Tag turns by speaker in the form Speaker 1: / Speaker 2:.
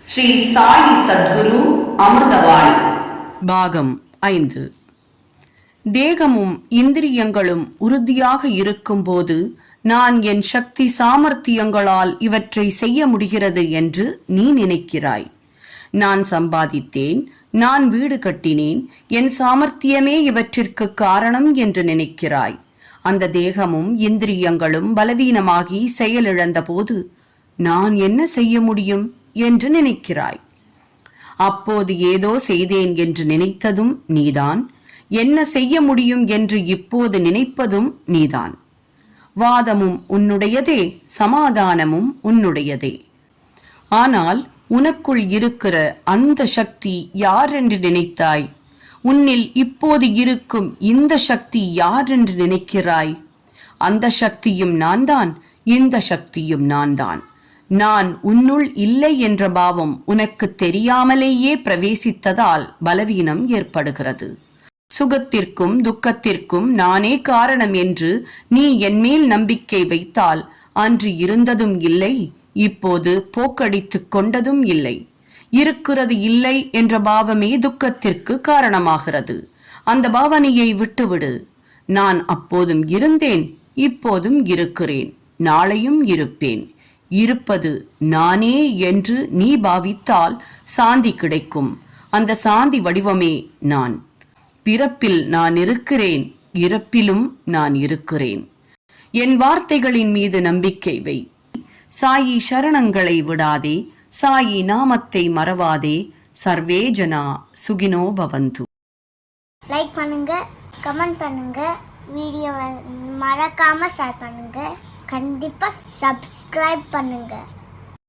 Speaker 1: ஸ்ரீ சாயி சத்குரு அமிர்தவாணி
Speaker 2: பாகம் ஐந்து. தேகமும் இந்திரியங்களும் உறுதியாக இருக்கும்போது நான் என் சக்தி சாமர்த்தியங்களால் இவற்றை செய்ய முடிகிறது என்று நீ நினைக்கிறாய். நான் சம்பாதித்தேன் நான் வீடு கட்டினேன் என் சாமர்த்தியமே இவற்றிற்கு காரணம் என்று நினைக்கிறாய். அந்த தேகமும் இந்திரியங்களும் பலவீனமாகி செயலிழந்த போது நான் என்ன செய்ய முடியும்? என்று நினைக்கிறாய். அப்போது ஏதோ செய்தேன் என்று நினைத்ததும் நீதான். என்ன செய்ய முடியும் என்று இப்போது நினைப்பதும் நீதான். வாதமும் உன்னுடையதே சமாதானமும் உன்னுடையதே. ஆனால் உனக்குள் இருக்கிற அந்த சக்தி யார் என்று நினைத்தாய்? உன்னில் இப்போது இருக்கும் இந்த சக்தி யார் என்று நினைக்கிறாய்? அந்த சக்தியும் நான்தான் இந்த சக்தியும் நான்தான். நான் உன்னுள் இல்லை என்ற பாவம் உனக்கு தெரியாமலேயே பிரவேசித்ததால் பலவீனம் ஏற்படுகிறது. சுகத்திற்கும் துக்கத்திற்கும் நானே காரணம் என்று நீ என்மேல் நம்பிக்கை வைத்தால் அன்று இருந்ததும் இல்லை இப்போது போக்கடித்து கொண்டதும் இல்லை. இருக்கிறது இல்லை என்ற பாவமே துக்கத்திற்கு காரணமாகிறது. அந்த பாவனையை விட்டுவிடு. நான் அப்போதும் இருந்தேன் இப்போதும் இருக்கிறேன் நாளையும் இருப்பேன். இருப்பது நானே என்று நீ பாவித்தால் சாந்தி கிடைக்கும். அந்த சாந்தி வடிவமே நான். பிறப்பில் நான் இருக்கிறேன் இறப்பிலும் நான் இருக்கிறேன். என் வார்த்தைகளின் மீது நம்பிக்கை வை. சாயி சரணங்களை விடாதே சாயி நாமத்தை மறவாதே. சர்வே ஜனா சுகினோ பவந்து.
Speaker 3: லைக் பண்ணுங்க கமெண்ட் பண்ணுங்க வீடியோவை மறக்காம ஷேர் பண்ணுங்க. கண்டிப்பாக சப்ஸ்கிரைப் பண்ணுங்கள்